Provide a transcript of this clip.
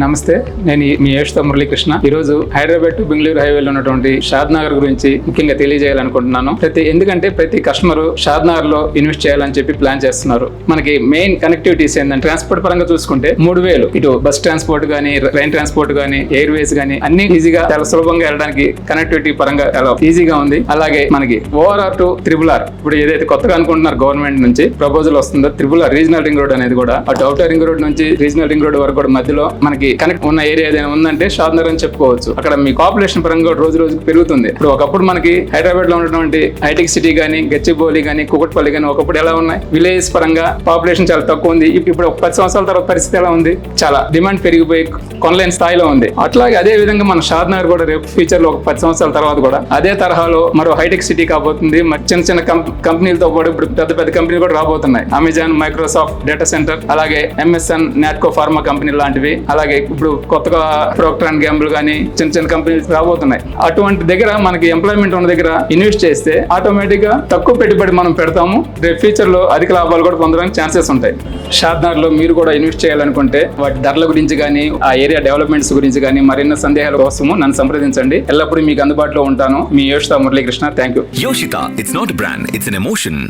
నమస్తే నేను మీ యేషుతో మురళీకృష్ణ ఈ రోజు హైదరాబాద్ టు బెంగళూరు హైవేలో ఉన్నటువంటి షాద్ నగర్ గురించి ముఖ్యంగా తెలియజేయాలనుకుంటున్నాను. ప్రతి ఎందుకంటే ప్రతి కస్టమర్ షాద్ నగర్లో ఇన్వెస్ట్ చేయాలని చెప్పి ప్లాన్ చేస్తున్నారు. మనకి మెయిన్ కనెక్టివిటీస్ ఏంటంటే ట్రాన్స్పోర్ట్ పరంగా చూసుకుంటే మూడు వేలు. ఇటు బస్ ట్రాన్స్పోర్ట్ కానీ ట్రైన్ ట్రాన్స్పోర్ట్ కానీ ఎయిర్వేస్ కానీ అన్ని ఈజీగా చాలా సులభంగా వెళ్ళడానికి కనెక్టివిటీ పరంగా చాలా ఈజీగా ఉంది. అలాగే మనకి ఓఆర్ఆర్ టు త్రిబుల్ ఆర్. ఇప్పుడు ఏదైతే కొత్తగా అనుకుంటున్నారు గవర్నమెంట్ నుంచి ప్రపోజల్ వస్తుందో triple R regional ring road అనేది కూడా అటు అవుటర్ రింగ్ రోడ్ నుంచి రీజనల్ రింగ్ రోడ్ వరకు కూడా మధ్యలో మనకి కనెక్ట్ ఉన్న ఏరియా ఏదైనా ఉందంటే షాద్నగర్ అని చెప్పుకోవచ్చు. అక్కడ మీ పాపులేషన్ పరంగా రోజు రోజు పెరుగుతుంది. ఇప్పుడు ఒకప్పుడు మనకి హైదరాబాద్లో ఉన్నటువంటి హైటెక్ సిటీ గానీ గచ్చిబౌలి గానీ కుకట్పల్లి గానీ ఒకప్పుడు ఎలా ఉన్నాయి? విలేజ్ పరంగా పాపులేషన్ చాలా తక్కువ ఉంది. ఇప్పుడు ఒక పది సంవత్సరాల తర్వాత పరిస్థితి ఎలా ఉంది? చాలా డిమాండ్ పెరిగిపోయి కొనలేని స్థాయిలో ఉంది. అట్లాగే అదే విధంగా మన షాద్నగర్ కూడా రేపు ఫ్యూచర్లో ఒక పది సంవత్సరాల తర్వాత కూడా అదే తరహాలో మరో హైటెక్ సిటీ కాబోతుంది. మరి చిన్న చిన్న కం- కంపెనీలతో పాటు ఇప్పుడు పెద్ద పెద్ద కంపెనీలు కూడా రాబోతున్నాయి. అమెజాన్ మైక్రోసాఫ్ట్ డేటా సెంటర్ అలాగే ఎంఎస్ఎన్ నాట్కో ఫార్మా కంపెనీ లాంటివి అలాగే ఇప్పుడు కొత్తగా ప్రోక్టర్ అండ్ గ్యాంబుల్ కానీ చిన్న చిన్న కంపెనీలు రాబోతున్నాయి. అటువంటి దగ్గర మనకి ఎంప్లాయ్మెంట్ ఉన్న దగ్గర ఇన్వెస్ట్ చేస్తే ఆటోమేటిక్గా తక్కువ పెట్టుబడి మనం పెడతాము. రేపు ఫ్యూచర్లో అధిక లాభాలు కూడా పొందడానికి ఛాన్సెస్ ఉంటాయి. షార్నర్లో మీరు కూడా ఇన్వెస్ట్ చేయాలనుకుంటే వాటి ధరల గురించి కానీ ఆ ఏరియా డెవలప్మెంట్స్ గురించి కానీ మరిన్ని సందేహాల కోసము నన్ను సంప్రదించండి. ఎల్లప్పుడూ మీకు అందుబాటులో ఉంటాను. మీ Yoshitha Muralikrishna. Thank you Yoshitha it's not brand it's an emotion.